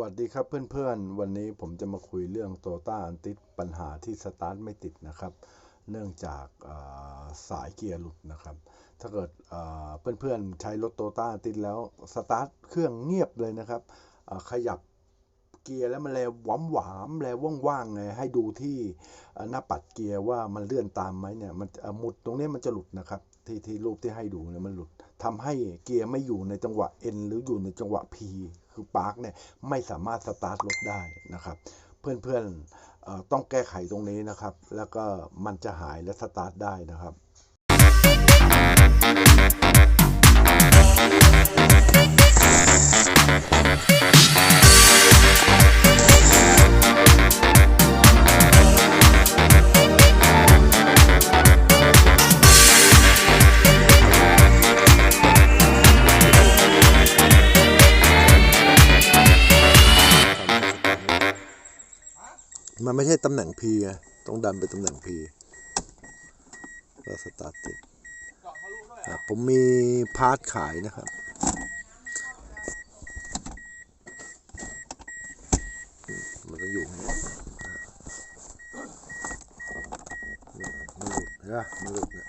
วัสดีครับเพื่อนๆ วันนี้ผมจะมาคุยเรื่องโตต้าอันติดปัญหาที่สตาร์ทไม่ติดนะครับ เนื่องจากสายเกียร์หลุดนะครับ ถ้าเกิดเพื่อนๆ ใช้รถโตต้านติดแล้วสตาร์ทเครื่องเงียบเลยนะครับ ขยับเกียร์แล้วมันแลหวามหวามๆแลว่างๆไงให้ดูที่หน้าปัดเกียร์ว่ามันเลื่อนตามไหมเนี่ยมันหมุดตรงนี้มันจะหลุดนะครับที่ที่รูปที่ให้ดูเนี่ยมันหลุดทำให้เกียร์ไม่อยู่ในจังหวะ N หรืออยู่ในจังหวะ P คือปาร์คเนี่ยไม่สามารถสตาร์ทรถได้นะครับ เพื่อนๆต้องแก้ไขตรงนี้นะครับ แล้วก็มันจะหายและสตาร์ทได้นะครับ มันไม่ใช่ตำแหน่ง P ไงต้องดันไปตำแหน่ง P แล้วสตาร์ทติดผมมีพาร์ทขายนะครับ มันจะอยู่อย่างนี้ไม่หลุดเห็นปะไม่หลุดเนี่ย